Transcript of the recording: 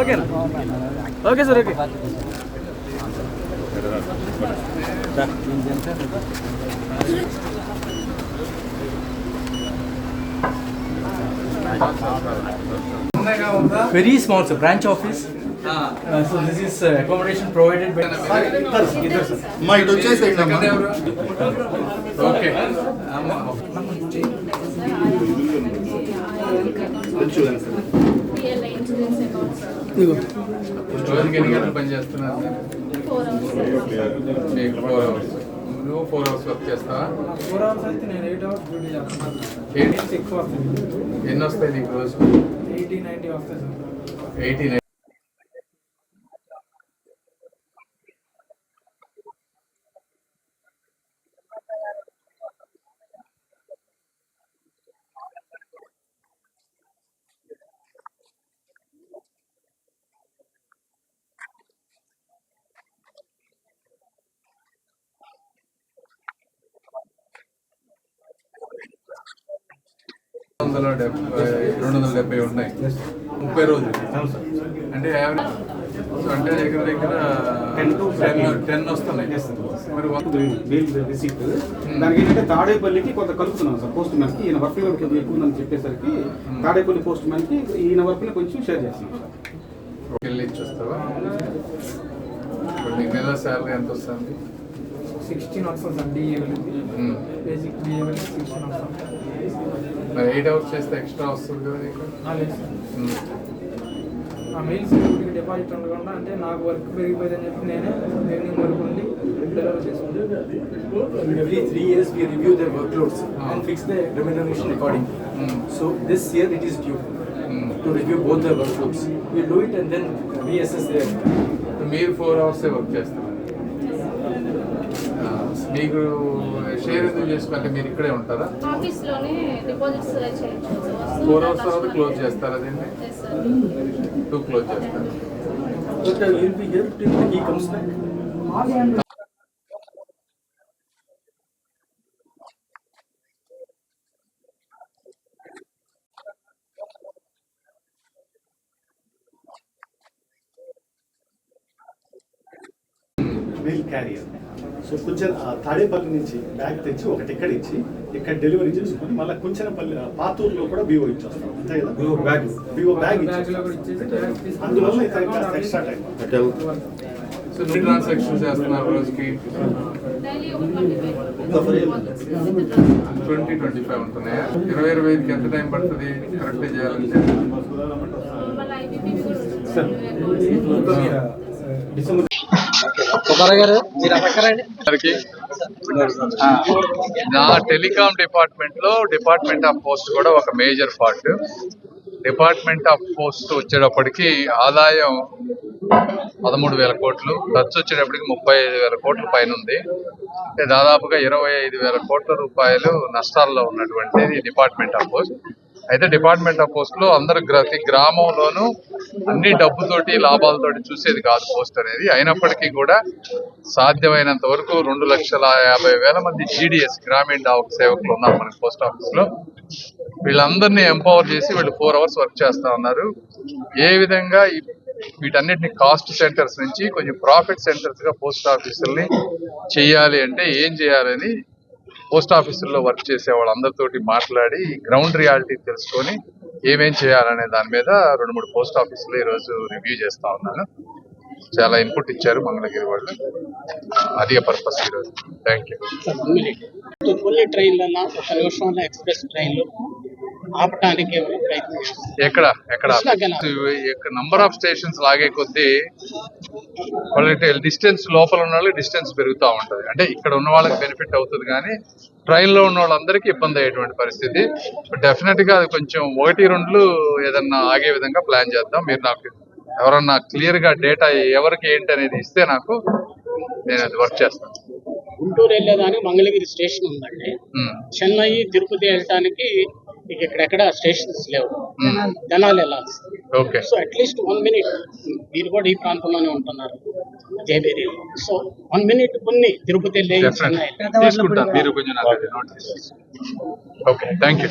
బాగున్నారా ఓకేనా okay sir okay Very small, sir. Branch office. Uh, so this is uh, accommodation provided by. Idhar, sir. మా ఇటు వచ్చేసేయండి అమ్మా ఓకే చూడండి sir PLI insurance account, sir. రోజుకి ఎన్ని గంటలు పని చేస్తున్నారు. మీకు ఫోర్ అవర్స్ నువ్వు ఫోర్ అవర్స్ వర్క్ చేస్తావా? ఫోర్ అవర్స్ అయితే నేను ఎయిట్ అవర్స్ డ్యూటీ చేస్తాను. ఏంటి ఎక్కువ వస్తుంది ఎన్ని వస్తాయి నీకు రోజు ఎయిటీ నైంటీ వస్తాయి సార్ ఎయిటీ వందల డెబ్బై రెండు వందల డెబ్బై ఉన్నాయి. ముప్పై రోజులు. అంటే యావరేజ్ అంటే దగ్గర దగ్గర టెన్ టెన్ వస్తున్నాయి. మరి రిసీప్ట్ దానికి ఏంటంటే తాడేపల్లికి కొంత కలుపుతున్నాం సార్ పోస్ట్ మ్యాన్కి. ఈయన వర్క్ కొద్దిగా ఎక్కువ ఉందని చెప్పేసరికి తాడేపల్లి పోస్ట్ మ్యాన్కి ఈయన వర్క్ని కొంచెం షేర్ చేస్తున్నాం సార్. వెళ్ళి ఇచ్చేస్తావా నీకు నెల శాలరీ ఎంత వస్తుంది? సిక్స్టీన్ వస్తుంది sir DA. Basic DA sixteen వస్తుంది. మరి ఎయిట్ అవర్స్ చేస్తే ఎక్స్ట్రా వస్తుంది కదా. ఆ మెయిల్ సెక్యూరిటీకి డిపాజిట్ ఉండకుండా అంటే నాకు వర్క్ పెరిగిపోయిందని చెప్పి నేనే ఈవినింగ్ వరకు ఉండి డెలివరీ చేసుకుంటాను Every three years, we review their workloads Ah. and fix the remuneration accordingly. Mm. So this year, it is due Mm. to review both their workloads. We do it and then reassess their. ఇప్పుడు మీరు four అవర్సే work చేస్తున్నారు ఆ, మీకు share ఎందుకు చేసుకోవాలంటే మీరు ఇక్కడే ఉంటారా? Office లోనే డిపాజిట్స్ చేయొచ్చు సార్. ఫోర్ అవర్స్ తర్వాత క్లోజ్ చేస్తారా దీన్ని? Yes, sir. టూ క్లోజ్ చేస్తారు? But uh, సో కొంచెం తాడేపల్లి నుంచి బ్యాగ్ తెచ్చి ఒకటి ఇక్కడ ఇచ్చి ఇక్కడ డెలివరీ చేసుకొని మళ్ళీ కొంచెంపల్లి పాతూరులో కూడా బీఓ ఇచ్చేస్తాం. అంతే కదా. బీఓ బ్యాగ్ బ్యాగ్ అందువల్ల ఇతనికి కాస్త ఎక్స్ట్రా టైం సో నీ ట్రాన్సాక్షన్ చేస్తున్నారు రోజుకి Daily ఒక 25 deposits. ట్వంటీ ట్వంటీ ఫైవ్ ఉంటున్నాయా? ఇరవై ఇరవై ఐదుకి ఎంత టైం పడుతుంది? కరెక్ట్ చేయాలంటే. డిసెంబర్ నా టెలికాం డిపార్ట్మెంట్లో డిపార్ట్మెంట్ ఆఫ్ పోస్ట్ కూడా ఒక major part. Department of post వచ్చేటప్పటికి ఆదాయం పదమూడు వేల కోట్లు ఖర్చు వచ్చేటప్పటికి ముప్పై ఐదు వేల కోట్ల పైన ఉంది. దాదాపుగా ఇరవై ఐదు వేల కోట్ల రూపాయలు నష్టాల్లో ఉన్నటువంటి డిపార్ట్మెంట్ ఆఫ్ పోస్ట్. అయితే డిపార్ట్మెంట్ ఆఫ్ పోస్ట్లో అందరు ప్రతి గ్రామంలోనూ అన్ని డబ్బుతోటి లాభాలతోటి చూసేది కాదు పోస్ట్ అనేది. అయినప్పటికీ కూడా సాధ్యమైనంత వరకు రెండు లక్షల యాభై వేల మంది జీడిఎస్ గ్రామీణ డాక్ సేవకులు ఉన్నారు మనకి పోస్ట్ ఆఫీస్లో వీళ్ళందరినీ ఎంపవర్ చేసి వీళ్ళు ఫోర్ అవర్స్ వర్క్ చేస్తా ఉన్నారు. ఏ విధంగా వీటన్నిటిని కాస్ట్ సెంటర్స్ నుంచి కొంచెం ప్రాఫిట్ సెంటర్స్గా పోస్ట్ ఆఫీసుల్ని చేయాలి అంటే ఏం చేయాలని పోస్ట్ ఆఫీసుల్లో వర్క్ చేసే వాళ్ళందరితోటి మాట్లాడి గ్రౌండ్ రియాలిటీ తెలుసుకొని ఏమేం చేయాలనే దాని మీద రెండు మూడు పోస్ట్ ఆఫీసులు ఈ రోజు రివ్యూ చేస్తా ఉన్నాను. చాలా ఇన్పుట్ ఇచ్చారు మంగళగిరి వాళ్ళు. అదే పర్పస్ ఈరోజు థ్యాంక్ యూ ఎక్స్ప్రెస్ ట్రైన్లు ఆపడానికి ఎక్కడ? ఎక్కడ? నంబర్ ఆఫ్ స్టేషన్స్ లాగే కొద్దీ వాళ్ళకి డిస్టెన్స్ లోపల ఉన్న వాళ్ళకి డిస్టెన్స్ పెరుగుతూ ఉంటది. అంటే ఇక్కడ ఉన్న వాళ్ళకి బెనిఫిట్ అవుతుంది కానీ ట్రైన్లో ఉన్న వాళ్ళందరికీ ఇబ్బంది అయ్యేటువంటి పరిస్థితి. డెఫినెట్గా అది కొంచెం ఒకటి రెండు ఏదన్నా ఆగే విధంగా ప్లాన్ చేద్దాం. మీరు నాకు ఎవరన్నా క్లియర్గా డేటా ఎవరికి ఏంటి అనేది ఇస్తే నాకు నేను అది వర్క్ చేస్తాను. గుంటూరు వెళ్ళేదానికి మంగళగిరి స్టేషన్ ఉందండి. చెన్నై తిరుపతి వెళ్ళటానికి ఇక ఇక్కడెక్కడ స్టేషన్స్ లేవు. జనాలు. వెళ్ళాలి okay. So at least one minute మీరు కూడా ఈ ప్రాంతంలోనే ఉంటున్నారు. జయబేరిలో సో వన్ మినిట్ కొన్ని తిరుపతి ఓకే థ్యాంక్ యూ